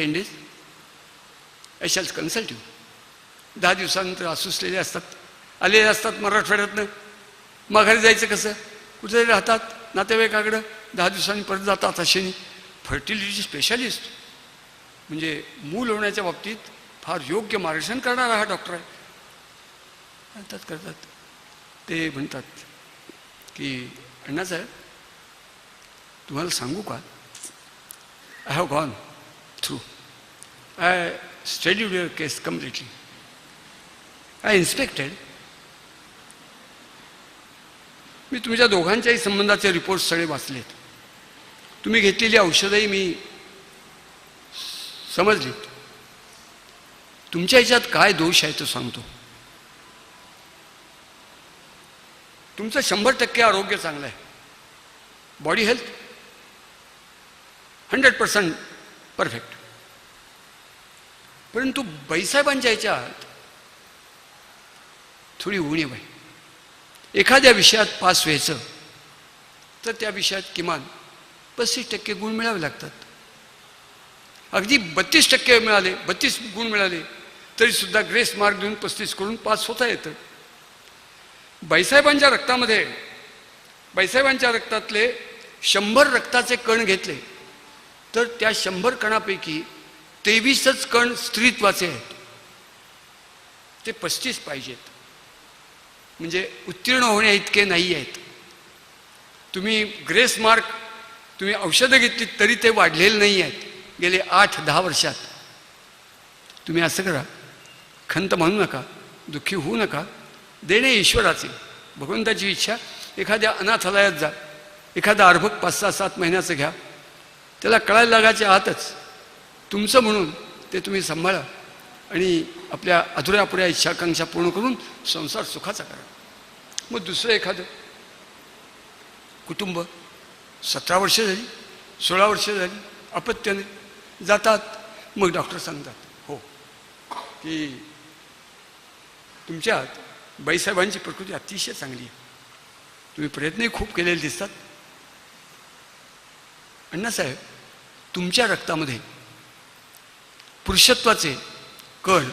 Ten days I shall consult you दहा दिवसानंतर असुसलेले असतात. आलेले असतात मराठवाड्यातनं. माघारी जायचं कसं? कुठे राहतात नातेवाईकाकडं. दहा दिवसांनी परत जातात अशाने फर्टिलिटी स्पेशालिस्ट. म्हणजे मूल होण्याच्या बाबतीत फार योग्य मार्गदर्शन करणारा हा डॉक्टर आहे. करतात करतात. ते म्हणतात की अण्णासाहेब तुम्हाला सांगू का? I have gone through I studied your case completely. I inspected. मी तुमच्या दोघांच्याही संबंधाचे रिपोर्ट सगळे वाचलेत. तुम्ही घेतलेली औषधंही मी समजलीत तुमच्या ह्याच्यात काय दोष आहे तो सांगतो. तुमचं शंभर टक्के आरोग्य चांगलं आहे. Body health hundred percent perfect परंतु बाईसाहेबांच्या ह्याच्यात थोडी उणीव आहे. एखाद्या विषयात पास व्हायचं तर त्या विषयात किमान पस्तीस टक्के गुण मिळावे लागतात. अगदी बत्तीस टक्के मिळाले बत्तीस गुण मिळाले तरीसुद्धा ग्रेस मार्क देऊन पस्तीस करून पास होता येतं. बाईसाहेबांच्या रक्तामध्ये बाईसाहेबांच्या रक्तातले शंभर रक्ताचे कण घेतले तर त्या शंभर कणापैकी तेवीसच कण स्त्रीत्वाचे आहेत. ते पस्तीस पाहिजेत. म्हणजे उत्तीर्ण होण्या इतके नाही आहेत. तुम्ही ग्रेस मार्क तुम्ही औषधं घेतली तरी ते वाढलेले नाही आहेत. गेले आठ दहा वर्षात. तुम्ही असं करा. खंत म्हणू नका. दुःखी होऊ नका. देणे ईश्वराचे. भगवंताची इच्छा. एखाद्या अनाथालयात जा. एखादा अर्भक पाच सहा सात महिन्याचं घ्या. त्याला कळायला लागायच्या आतच. तुमचं म्हणून ते तुम्ही सांभाळा आणि आपल्या अधुऱ्या अपुऱ्या इच्छाकांक्षा पूर्ण करून संसार सुखाचा करा. मग दुसरं एखादं कुटुंब सतरा वर्ष झाली सोळा वर्ष झाली अपत्याने जातात मग डॉक्टर सांगतात हो की तुमच्यात बाईसाहेबांची प्रकृती अतिशय चांगली आहे. तुम्ही प्रयत्नही खूप केलेले दिसतात. अण्णासाहेब तुमच्या रक्तामध्ये पुरुषत्वाचे कण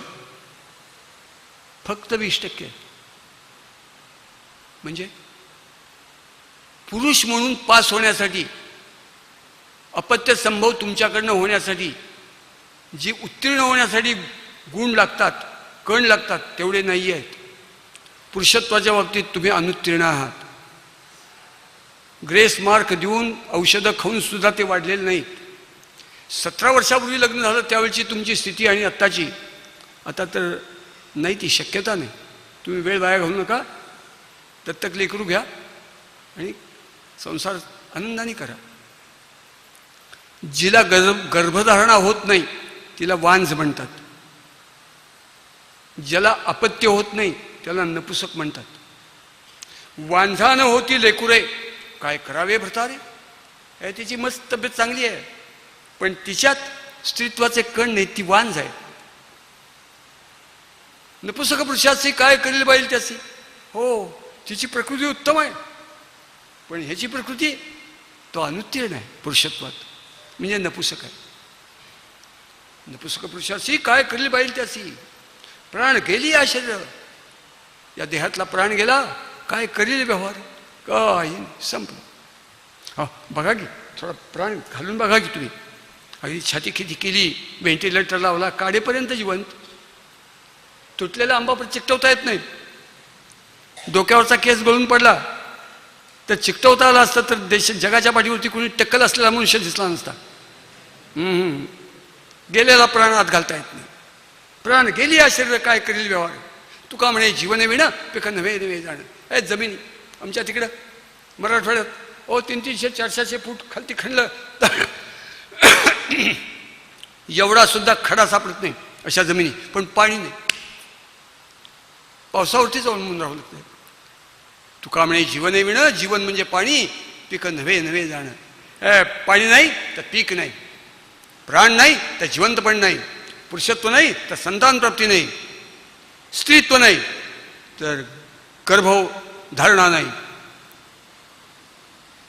फक्त वीस टक्के म्हणजे पुरुष म्हणून पास होण्यासाठी अपत्य संभव तुमच्याकडनं होण्यासाठी जी उत्तीर्ण होण्यासाठी गुण लागतात कण लागतात तेवढे नाही आहेत पुरुषत्वाच्या बाबतीत तुम्ही अनुत्तीर्ण आहात. ग्रेस मार्क देऊन औषधं खाऊन सुद्धा ते वाढलेले नाहीत. सतरा वर्षापूर्वी लग्न झालं त्यावेळची तुमची स्थिती आणि आत्ताची. आता तर नाही ती शक्यता नाही. तुम्ही वेळ वाया घालू नका. दत्तक लेकरू घ्या आणि संसार आनंदाने करा. जिला गर्भ गर्भधारणा होत नाही तिला वांज म्हणतात. ज्याला अपत्य होत नाही त्याला नपुसक म्हणतात. वांझानं होती लेकुरे काय करावे भ्रतारे? हे तिची मस्त तब्येत चांगली आहे. पण तिच्यात स्त्रीत्वाचे कण नाही ती वांझ आहे नपुसक पुरुषाची काय करेल पाहिजे त्याची? हो तिची प्रकृती उत्तम आहे. पण ह्याची प्रकृती तो अनुत्तीर्ण आहे पुरुषत्वात. म्हणजे नपुसक आहे. नपुसक पुरुषाशी काय करेल पाहिजे त्याची? प्राण गेली या शरीर या देहातला प्राण गेला काय करील व्यवहार? काही संपलं. हा बघा की थोडा प्राण घालून बघा की तुम्ही. अगदी छाती खिती केली व्हेंटिलेटर लावला काढेपर्यंत जिवंत. तुटलेला आंबा पण चिकटवता येत नाही. डोक्यावरचा केस गळून पडला. तर चिकटवता आला असता तर देश जगाच्या पाठीवरती कोणी टक्कल असलेला मनुष्य दिसला नसता. गेलेला प्राण आत घालता येत नाही. प्राण गेली या शरीर काय करील व्यवहार? तुका म्हणे जीवन विणं पिकं नव्हे नव्हे जाणं. ए जमीन आमच्या तिकडं मराठवाड्यात. ओ तीन तीनशे चारशे फूट खालती खणलं तर एवढा सुद्धा खडा सापडत नाही अशा जमिनी. पण पाणी नाही. पावसावरतीच अवलंबून राहू लागतं तुका म्हणे जीवन विणं जीवन म्हणजे पाणी. पिकं नव्हे नव्हे जाणं. ए पाणी नाही तर पीक नाही. प्राण नाही तर जिवंतपण नाही. पुरुषत्व नाही तर संतान प्राप्ती नाही. स्त्रीत्व नाही तर गर्भ धारणा नाही.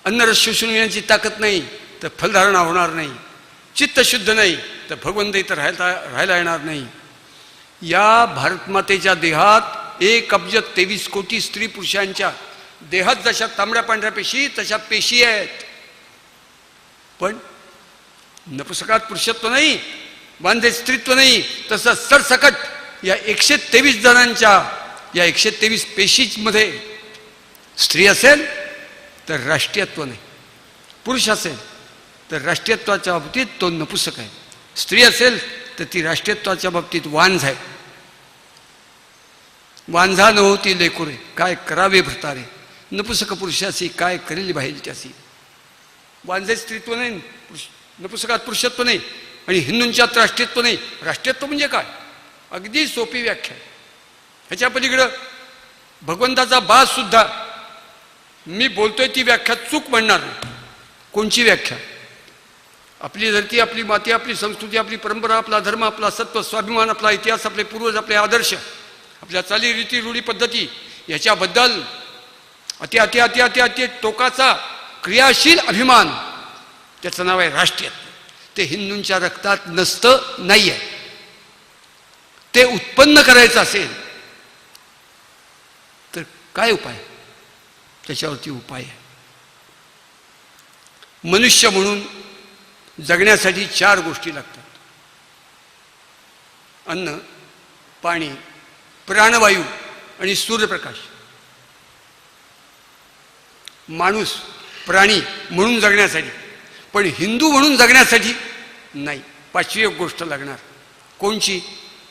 अन्नरस शोषून येण्याची ताकद नाही तर फलधारणा होणार नाही. चित्त शुद्ध नाही तर भगवंत इथं राहायला राहायला येणार नाही. या भारतमातेच्या देहात एक अब्ज तेवीस कोटी स्त्री पुरुषांच्या देहात जशा तांबड्या पांढऱ्या पेशी तशा पेशी आहेत. पण नपुसकात पुरुषत्व नाही बांधे स्त्रीत्व नाही तसं सरसकट या एकशे तेवीस जणांच्या या एकशे तेवीस पेशीमध्ये स्त्री असेल तर राष्ट्रीयत्व नाही. पुरुष असेल तर राष्ट्रीयत्वाच्या बाबतीत तो नपुसक आहे. स्त्री असेल तर ती राष्ट्रीयत्वाच्या बाबतीत वांझ आहे. वांझा न होती लेकुरे काय करावे भ्रतारे? नपुसक पुरुषाशी काय करेल बाहेर त्याशी वांझे स्त्रीत्व नाही पुरुष नपुसकात पुरुषत्व नाही आणि हिंदूंच्यात राष्ट्रीयत्व नाही. राष्ट्रीयत्व म्हणजे काय? अगदी सोपी व्याख्या आहे. ह्याच्या पलीकडं भगवंताचा बास सुद्धा मी बोलतोय ती व्याख्या चूक म्हणणार नाही. कोणची व्याख्या? आपली धरती आपली माती आपली संस्कृती आपली परंपरा आपला धर्म आपला सत्व स्वाभिमान आपला इतिहास आपले पूर्वज आपले आदर्श आपल्या चालीरीती रूढी पद्धती याच्याबद्दल अति अति अति अति अति टोकाचा क्रियाशील अभिमान त्याचं नाव आहे राष्ट्रीय. ते हिंदूंच्या रक्तात नसतं नाही आहे ते उत्पन्न करायचं असेल तर काय उपाय? त्याच्यावरती उपाय आहे. मनुष्य म्हणून जगण्यासाठी चार गोष्टी लागतात. अन्न पाणी प्राणवायू आणि सूर्यप्रकाश. माणूस प्राणी म्हणून जगण्यासाठी पण हिंदू म्हणून जगण्यासाठी नाही. पाचवी एक गोष्ट लागणार. कोणची?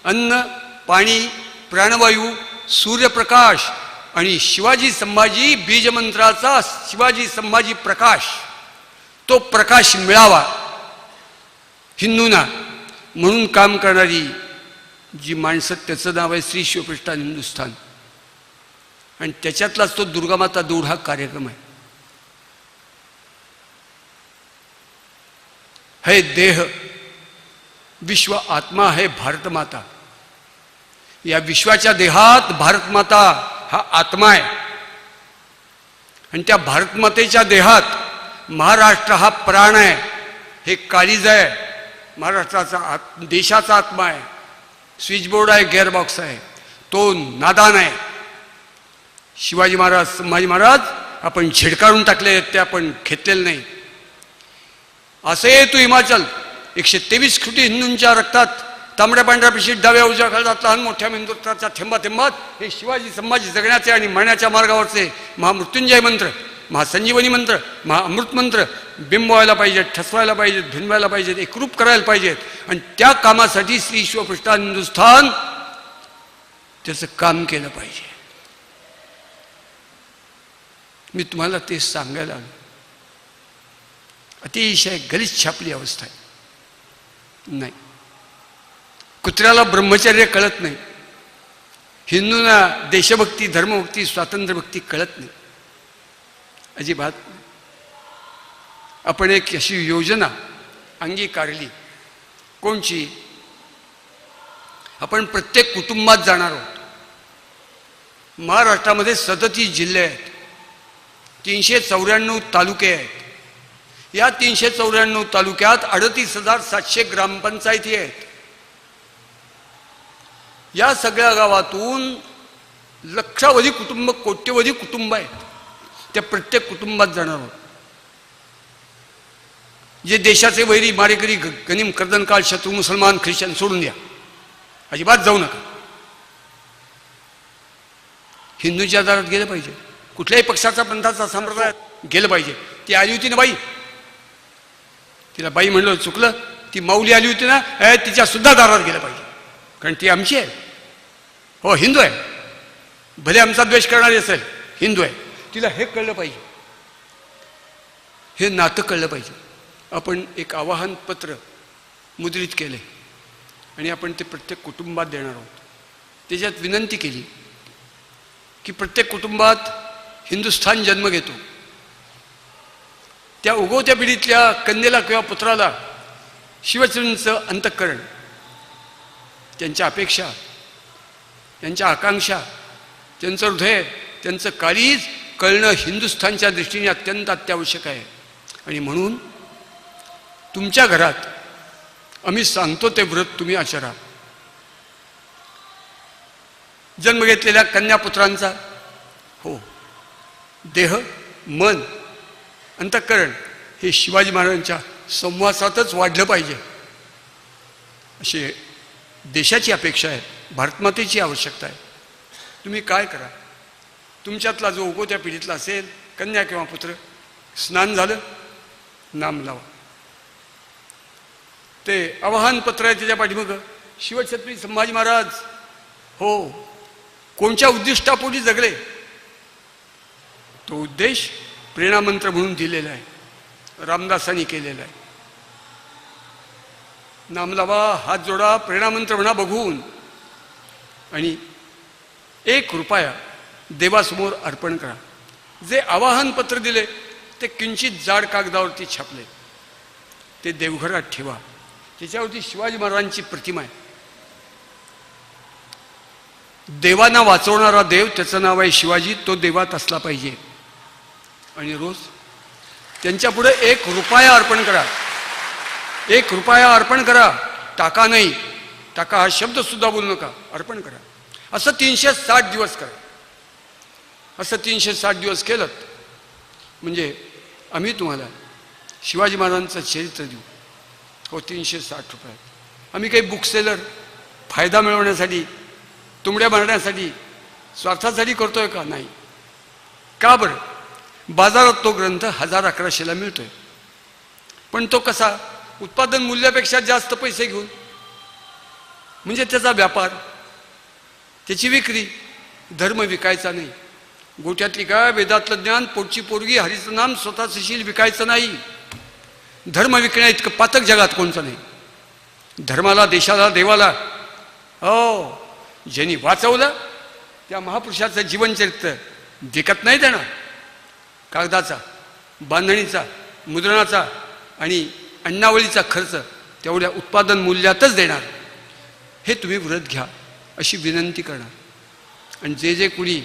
अन्न पाणी प्राणवायू सूर्यप्रकाश आणि शिवाजी संभाजी बीजमंत्राचा शिवाजी संभाजी प्रकाश. तो प्रकाश मिळावा. हिंदूंना म्हणून काम करणारी जी माणसं त्याचं नाव आहे श्री शिवप्रष्ठान हिंदुस्थान. आणि त्याच्यातलाच तो दुर्गामाता दौड हा कार्यक्रम आहे. है देह विश्व आत्मा है भारतमाता या विश्वाच्या देहात भारतमाता हा आत्मा आहे. आणि त्या भारतमातेच्या देहात महाराष्ट्र हा प्राण आहे. हे काळीज आहे. महाराष्ट्राचा आत देशाचा आत्मा आहे. स्विचबोर्ड आहे गेअरबॉक्स आहे. तो नादान आहे. शिवाजी महाराज संभाजी महाराज आपण झिडकारून टाकले आहेत ते आपण घेतलेले नाही. असे तू हिमाचल. एकशे तेवीस कोटी हिंदूंच्या रक्तात तांबड्या पांढऱ्या पिशीत डाव्या उजव्या खालतात लहान मोठ्या हिंदुत्वाच्या थेंबा थेंबात हे शिवाजी संभाजी जगण्याचे आणि मरण्याच्या मार्गावरचे महामृत्युंजय मंत्र. महासंजीवनी मंत्र महाअमृत मंत्र बिंबवायला पाहिजेत ठसवायला पाहिजेत भिनवायला पाहिजेत एकरूप करायला पाहिजेत आणि त्या कामासाठी श्री शिवपृष्ठा हिंदुस्थान त्याचं काम केलं पाहिजे. मी तुम्हाला ते सांगायला आलो. अतिशय गलिच्छ छापली अवस्था आहे. नाही. कुत्र्याला ब्रह्मचर्य कळत नाही. हिंदूंना देशभक्ती धर्मभक्ती स्वातंत्र्यभक्ती कळत नाही. अजिबात. आपण एक अशी योजना अंगीकारली. कोणची? आपण प्रत्येक कुटुंबात जाणार आहोत. महाराष्ट्रामध्ये सदतीस जिल्हे आहेत. तीनशे चौऱ्याण्णव तालुके आहेत. या तीनशे चौऱ्याण्णव तालुक्यात अडतीस हजार सातशे ग्रामपंचायती आहेत. या सगळ्या गावातून लक्षावधी कुटुंब कोट्यवधी कुटुंब आहेत. त्या प्रत्येक कुटुंबात जाणार आहोत. जे देशाचे वैरी मारेकरी ग- गनिम कर्दनकाळ शत्रू मुसलमान ख्रिश्चन सोडून द्या. अजिबात जाऊ नका. हिंदूंच्या दारात गेलं पाहिजे. कुठल्याही पक्षाचा पंथाचा संप्रदाय गेलं पाहिजे. ती आली होती ना बाई? तिला बाई म्हणलं चुकलं. ती माऊली आली होती ना ए, तिच्या सुद्धा दारात गेलं पाहिजे. कारण ती आमची आहे. हो हिंदू आहे. भले आमचा द्वेष करणारी असेल हिंदू आहे. तिला हे कळलं पाहिजे. हे नातं कळलं पाहिजे. आपण एक आवाहन पत्र मुद्रित केले आणि आपण ते प्रत्येक कुटुंबात देणार आहोत. त्याच्यात विनंती केली की प्रत्येक कुटुंबात हिंदुस्थान जन्म घेतो. त्या उगवत्या पिढीतल्या कन्येला किंवा पुत्राला शिवचरणचं अंतःकरण त्यांच्या अपेक्षा त्यांच्या आकांक्षा त्यांचं हृदय त्यांचं काळीज कळणं हिंदुस्थानच्या दृष्टीने अत्यंत अत्यावश्यक आहे. आणि म्हणून तुमच्या घरात आम्ही सांगतो ते व्रत तुम्ही आचरा. जन्म घेतलेल्या कन्यापुत्रांचा हो देह मन अंतःकरण हे शिवाजी महाराजांच्या संवासातच वाढलं पाहिजे. अशी देशाची अपेक्षा आहे भारतमातेची आवश्यकता आहे. तुम्ही काय करा? तुमच्यातला जो उगोत्या पिढीतला असेल कन्या किंवा पुत्र स्नान झालं नाम लावा. ते आवाहन पत्र आहे त्याच्या पाठीमागं. शिवछत्री संभाजी महाराज हो कोणत्या उद्दिष्टापोटी जगले? तो उद्देश प्रेरणामंत्र म्हणून दिलेला आहे. रामदासांनी केलेला आहे. नामलावा हात जोडा प्रेरणामंत्र म्हणा बघून. आणि एक रुपया देवासमोर अर्पण करा. जे आवाहन पत्र दिले ते किंचित जाड कागदावरती छापले. ते देवघरात ठेवा. त्याच्यावरती शिवाजी महाराजांची प्रतिमा आहे. देवांना वाचवणारा देव त्याचं नाव आहे शिवाजी. तो देवात असला पाहिजे. आणि रोज त्यांच्या पुढे एक रुपया अर्पण करा. एक रुपया अर्पण करा. टाका नाही. टाका हा शब्द सुद्धा बोलू नका. अर्पण करा. असं तीनशे साठ दिवस करा. असं तीनशे साठ दिवस केलं. म्हणजे आम्ही तुम्हाला शिवाजी महाराजांचं चरित्र देऊ. हो तीनशे साठ रुपये. आम्ही काही बुक सेलर फायदा मिळवण्यासाठी तुंबड्या मारण्यासाठी स्वार्थासाठी करतोय का? नाही. का बरं? बाजारात तो ग्रंथ हजार अकराशेला मिळतोय. पण तो कसा? उत्पादन मूल्यापेक्षा जास्त पैसे घेऊन. म्हणजे त्याचा व्यापार त्याची विक्री धर्म विकायचा नाही. गोठ्यातली काय वेदातलं ज्ञान पोटची पोरगी हरीचं नाम स्वतः सुशील विकायचं नाही. धर्म विकण्या इतकं पातक जगात कोणचं नाही. धर्माला देशाला देवाला. हो ज्यांनी वाचवलं त्या महापुरुषाचं जीवनचरित्र दिकत नाही देणार. कागदाचा बांधणीचा मुद्रणाचा आणि अण्णावळीचा खर्च तेवढ्या उत्पादन मूल्यातच देणार. हे तुम्ही व्रत घ्या अशी विनंती करणार. आणि जे जे कुणी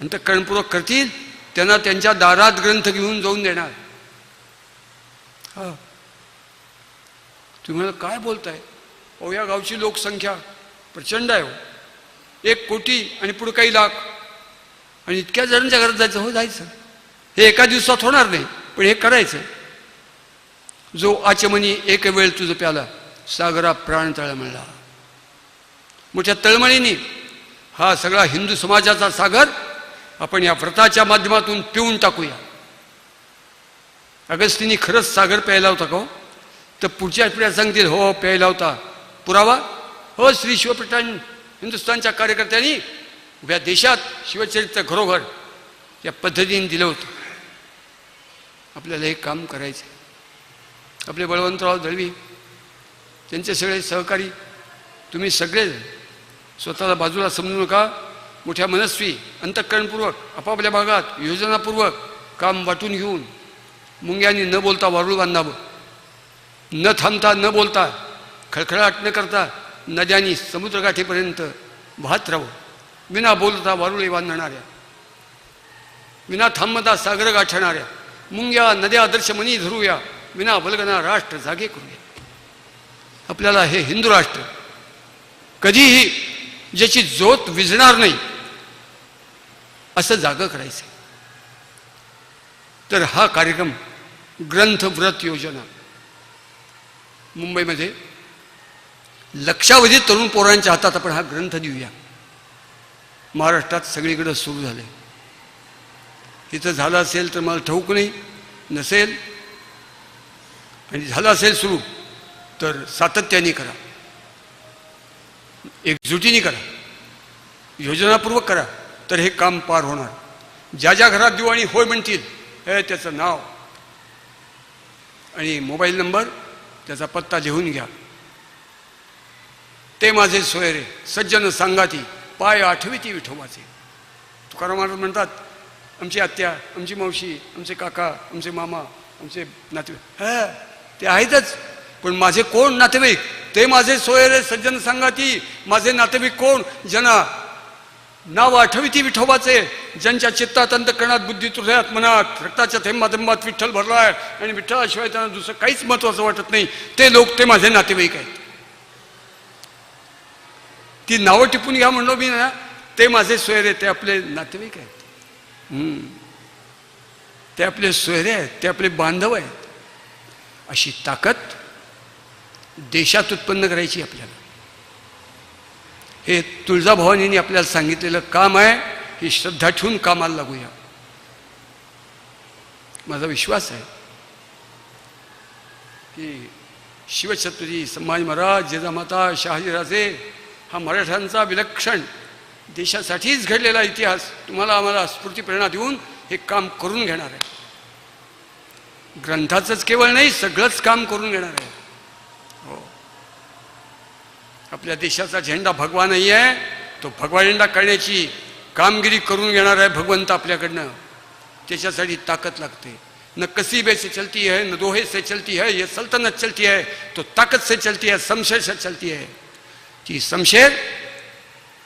अंतकरणपूर्वक करतील त्यांना त्यांच्या दारात ग्रंथ घेऊन जाऊन देणार. हा. तुम्ही काय बोलताय? अहो या गावची लोकसंख्या प्रचंड आहे हो. एक कोटी आणि पुढे काही लाख. आणि इतक्या जणांच्या घरात जायचं हो जायचं. हे एका दिवसात होणार नाही पण हे करायचं जो आचमनी एक वेळ तुझं प्याला सागरा प्राण तळमळला मोठ्या तळमळीने हा सगळा हिंदू समाजाचा सागर आपण या व्रताच्या माध्यमातून पिऊन टाकूया. अगस्तीनी खरंच सागर प्यायला होता का हो? तर पुढच्या पिढ्या सांगतील हो, हो प्यायला होता. पुरावा? हो श्री शिवप्रटान हिंदुस्थानच्या कार्यकर्त्यांनी उभ्या देशात शिवचरित्र घरोघर या पद्धतीने दिलं होतं. आपल्याला हे काम करायचं आहे. आपले बळवंतराव दळवी त्यांचे सगळे सहकारी तुम्ही सगळे स्वतःला बाजूला समजू नका. मोठ्या मनस्वी अंतःकरणपूर्वक आपापल्या भागात योजनापूर्वक काम वाटून घेऊन मुंग्यांनी न बोलता वारुळ बांधावं. न थांबता न बोलता खळखळाट न करता नद्यांनी समुद्रगाठीपर्यंत वाहत राहावं. विना बोलता वारुळे बांधणाऱ्या विना थांबता सागर गाठणाऱ्या मुंग्या नद्या आदर्श मनी धरूया विना बलगना राष्ट्र जागे करूया. आपल्याला हे हिंदू राष्ट्र कधीही ज्याची जोत विझणार नाही असं जागं करायचं. तर हा कार्यक्रम ग्रंथ व्रत योजना. मुंबईमध्ये लक्षावधी तरुण पोरांच्या हातात आपण हा ग्रंथ देऊया. महाराष्ट्रात सगळीकडे सुरू झाले इथं झालं असेल तर मला ठाऊक नाही नसेल. आणि झालं असेल सुरू तर सातत्याने करा. एकजुटीने करा. योजनापूर्वक करा. तर हे काम पार होणार. ज्या ज्या घरात देऊ आणि होय म्हणतील हे त्याचं नाव आणि मोबाईल नंबर त्याचा पत्ता लिहून घ्या. ते माझे सोयरे सज्जन सांगाती पाय आठवीती विठोबाचे. तुकाराम महाराज म्हणतात आमची आत्या आमची मावशी आमचे काका आमचे मामा आमचे नातेवाईक ह ते आहेतच. पण माझे कोण नातेवाईक? ते माझे सोयरे सज्जन सांगाती माझे नातेवाईक कोण? जना नाव आठविती विठोबाचे. ज्यांच्या चित्तात अंतकरणात बुद्धीत हृदयात मनात रक्ताच्या थेंबाथेंबात विठ्ठल भरलाय आणि विठ्ठलाशिवाय त्यांना दुसरं काहीच महत्वाचं वाटत नाही. ते लोक ते माझे नातेवाईक आहेत. ती नावं टिपून घ्या म्हणलो मी ना ते माझे सोयरे ते आपले नातेवाईक आहेत. ते आपले सोयरे आहेत ते आपले बांधव आहेत. अशी ताकद देशात उत्पन्न करायची आपल्याला. हे तुळजाभवानींनी आपल्याला सांगितलेलं काम आहे ही श्रद्धा ठेवून कामाला लागूया. माझा विश्वास आहे की शिवछत्रजी संभाजी महाराज जिजामाता शहाजीराजे हा मराठ्यांचा विलक्षण देशासाठीच घडलेला इतिहास तुम्हाला आम्हाला स्फूर्ती प्रेरणा देऊन हे काम करून घेणार आहे. ग्रंथाचंच केवळ नाही सगळंच काम करून घेणार आहे. आपल्या देशाचा झेंडा भगवा नाही आहे तो भगवा झेंडा करण्याची कामगिरी करून घेणार आहे भगवंत आपल्याकडनं. त्याच्यासाठी ताकद लागते. न कसीबे से चलती है न दोहे से चलती है ये सल्तनत चलती है तो ताकत से चलती है समशेर से चलती है. ती समशेर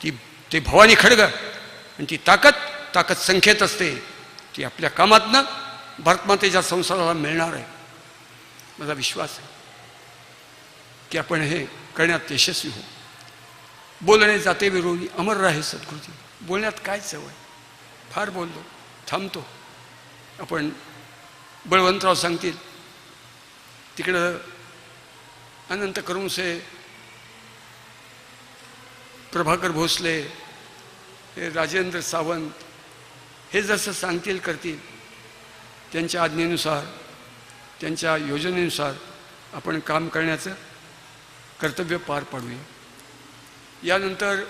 ती ते भवानी खडग आणि ती ताकद ताकद संख्येत असते. ती आपल्या कामातनं भारतमातेच्या संसाराला मिळणार आहे. माझा विश्वास आहे. की आपण हे करण्यात यशस्वी हो बोलणे जाते विरोधी अमर राहे सद्गुरुजी. बोलण्यात काय सवय फार बोललो थांबतो. आपण बळवंतराव सांगतील तिकडं अनंत करुणसे प्रभाकर भोसले हे राजेंद्र सावंत हे जसं सांगतील करतील. त्यांच्या आज्ञेनुसार त्यांच्या योजनेनुसार आपण काम करण्याचं कर्तव्य पार पाडूया. यानंतर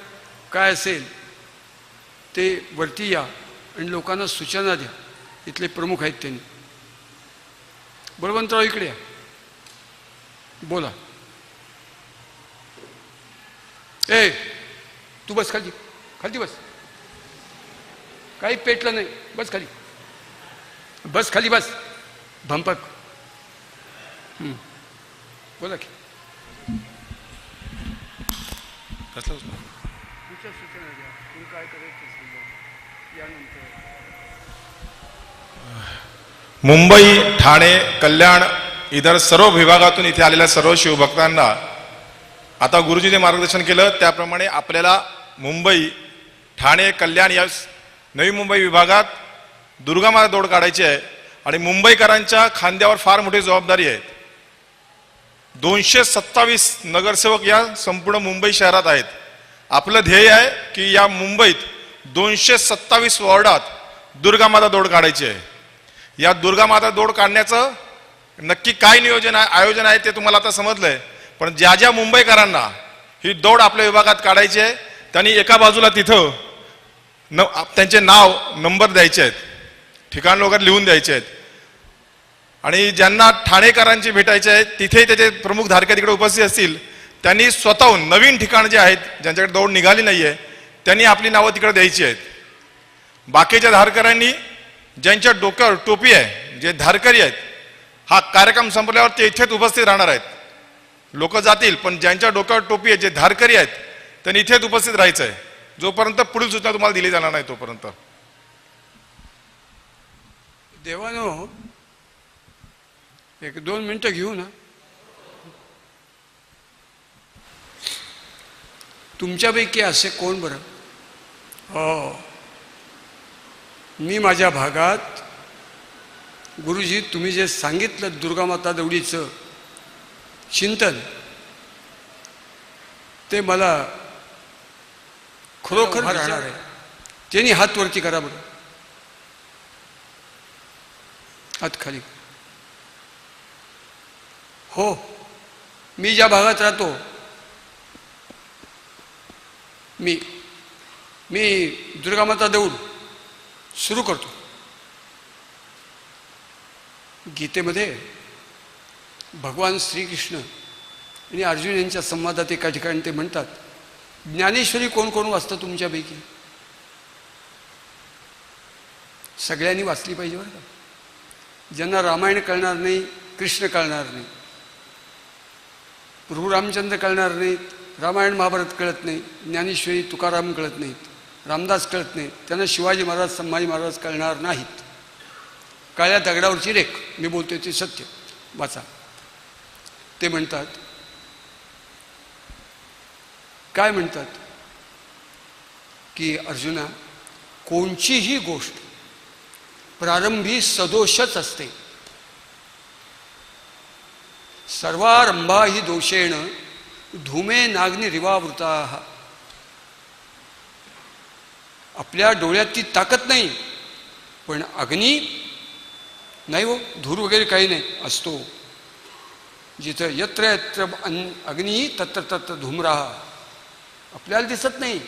काय असेल ते वरती या आणि लोकांना सूचना द्या. इथले प्रमुख आहेत त्यांनी. बळवंतराव इकडे या. बोला. ए तू बस खाली. खाली बस. काही पेटलं नाही. बस खाली. बस खाली बस. भंपक. बोला की. कसलं तुमच्या सूचना द्या. तुम्ही काय करायचं सांगा. यानंतर. मुंबई ठाणे कल्याण इतर सर्व विभागातून इथे आलेल्या सर्व शिवभक्तांना आता गुरुजीने मार्गदर्शन केलं. त्याप्रमाणे आपल्याला मुंबई ठाणे कल्याण या नवी मुंबई विभागात दुर्गामाता दौड काढायची आहे. आणि मुंबईकरांच्या खांद्यावर फार मोठी जबाबदारी आहे. दोनशे सत्तावीस नगरसेवक या संपूर्ण मुंबई शहरात आहेत. आपलं ध्येय आहे की या मुंबईत दोनशे सत्तावीस वॉर्डात दुर्गामाता दौड काढायची आहे. या दुर्गामाता दौड काढण्याचं नक्की काय नियोजन आहे आयोजन आहे ते तुम्हाला आता समजलंय. पण ज्या ज्या मुंबईकरांना ही दौड आपल्या विभागात काढायची आहे त्यांनी एका बाजूला तिथं न आप- त्यांचे नाव नंबर द्यायचे आहेत. ठिकाण वगैरे लिहून द्यायचे आहेत. आणि ज्यांना ठाणेकरांची भेटायचे आहेत तिथे त्याचे प्रमुख धारके तिकडे उपस्थित असतील त्यांनी स्वतःहून नवीन ठिकाण जे आहेत ज्यांच्याकडे दौड निघाली नाहीये त्यांनी आपली नावं तिकडे द्यायची आहेत. बाकीच्या धारकऱ्यांनी ज्यांच्या डोक्यावर टोपी आहे जे धारकरी आहेत हा कार्यक्रम संपल्यावर ते इथेच उपस्थित राहणार आहेत. लोक जातील पण ज्यांच्या डोक्यावर टोपी आहे जे धारकरी आहेत त्यांनी इथेच उपस्थित राहायचं आहे जोपर्यंत पुढील सूचना तुम्हाला दिली जाणार नाही तोपर्यंत. देवानो एक दोन मिनटं घेऊ ना. तुमच्यापैकी असे कोण बरं? हो. मी माझ्या भागात गुरुजी तुम्ही जे सांगितलं दुर्गामाता दौडीचं चिंतन ते मला खरोखर राहणार आहे. त्यांनी हात वरती करा बरं. हात खाली. हो. मी ज्या भागात राहतो मी मी दुर्गामाता देऊन सुरू करतो. गीतेमध्ये भगवान श्रीकृष्ण आणि अर्जुन यांच्या संवादात एका ठिकाणी ते म्हणतात ज्ञानेश्वरी कोण कोण वाचतं तुमच्यापैकी? सगळ्यांनी वाचली पाहिजे बरं का. ज्यांना रामायण कळणार नाही कृष्ण कळणार नाही. प्रभू रामचंद्र कळणार नाहीत रामायण महाभारत कळत नाही ज्ञानेश्वरी तुकाराम कळत नाहीत रामदास कळत नाही त्यांना शिवाजी महाराज संभाजी महाराज कळणार नाहीत. काळ्या दगडावरची रेख मी बोलतोय ते सत्य. वाचा. ते म्हणतात काय म्हणतात? की अर्जुना कोणचीही गोष्ट प्रारंभी सदोषच असते. सर्वारंभा ही दोषेण धूमे नागनी रिवावृता. आपल्या डोळ्यात ती ताकद नाही पण अग्नी नाही हो धूर वगैरे काही नाही असतो. जिथं यत्र यत्र अन अग्नी तत्र तत्र धूमराहा आपल्याला दिसत नाही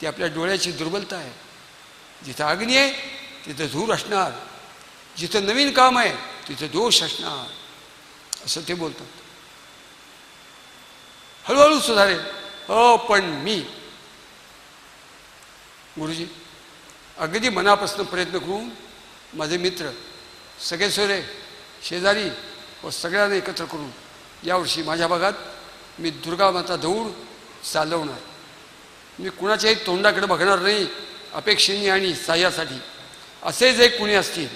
ती आपल्या डोळ्याची दुर्बलता आहे. जिथं अग्नी आहे तिथं धूर असणार. जिथं नवीन काम आहे तिथं दोष असणार. असं ते बोलतात. हळूहळू सुधारेल हो पण मी गुरुजी अगदी मनापासून प्रयत्न करून माझे मित्र सगळे सोरे शेजारी व सगळ्यांना एकत्र करून यावर्षी माझ्या भागात मी दुर्गा माता दौड चालवणार. मी कुणाच्याही तोंडाकडे बघणार नाही अपेक्षेने आणि साह्यासाठी. असे जे कुणी असतील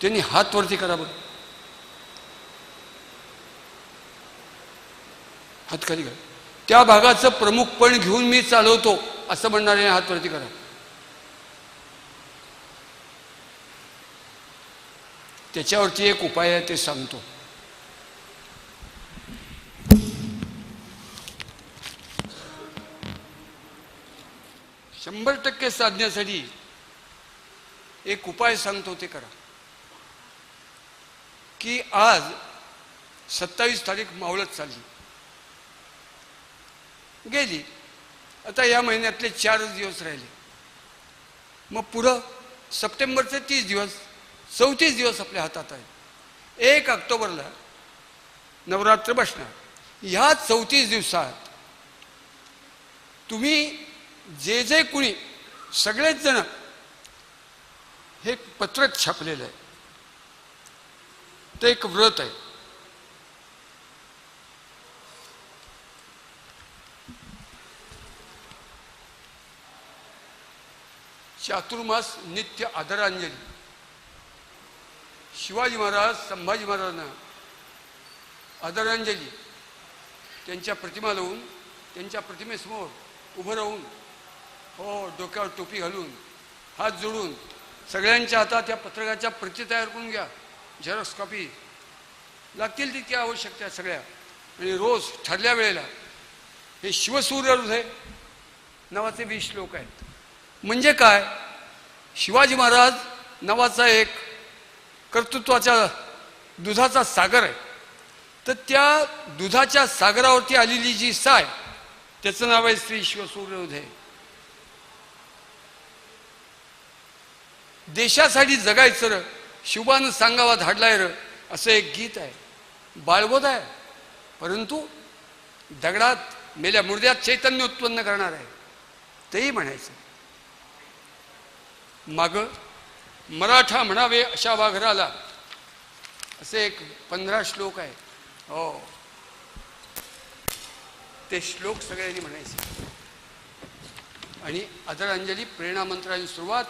त्यांनी हात वरती करावं हात खाली करा त्या भागाचं प्रमुखपण घेऊन मी चालवतो असं म्हणणारे हात वरती करा. त्याच्यावरती एक उपाय आहे ते सांगतो. शंभर टक्के साधण्यासाठी एक उपाय सांगतो ते करा. की आज सत्तावीस तारीख मावळत चालली. गेली. आता या महिन्यातले चारच दिवस राहिले. मग पुढं सप्टेंबरचे तीस दिवस चौतीस दिवस आपल्या हातात आहे एक ऑक्टोबरला नवरात्र बसणार. ह्या चौतीस दिवसात तुम्ही जे जे कुणी सगळेच जण हे पत्रक छापलेलं आहे. ते एक व्रत आहे. चातुर्मास नित्य आदरांजली. शिवाजी महाराज संभाजी महाराजांना आदरांजली. त्यांच्या प्रतिमा लावून त्यांच्या प्रतिमेसमोर उभं राहून हो डोक्यावर टोपी घालून हात जोडून सगळ्यांच्या हातात या पत्रकाच्या प्रती तयार करून घ्या. झेरॉक्स कॉपी लागतील तितक्या आवश्यकता सगळ्या. आणि रोज ठरल्या वेळेला हे शिवसूर्य हृदय नावाचे वीस श्लोक आहेत. म्हणजे काय? शिवाजी महाराज नावाचा एक कर्तृत्वाच्या दुधाचा सागर आहे. तर त्या दुधाच्या सागरावरती आलेली जी साय त्याचं नाव आहे श्री शिवसूर्योदय देशासाठी जगायचं र शिवानं सांगावा धाडलाय र असं एक गीत आहे. बाळबोध आहे. परंतु दगडात मेल्या मुर्द्यात चैतन्य उत्पन्न करणार आहे. तेही म्हणायचं. माग मराठा म्हणावे अशा वाघराला. असे एक पंधरा श्लोक आहे हो. ते श्लोक सगळ्यांनी म्हणायचे. आणि आदरांजली प्रेरणामंत्राची सुरुवात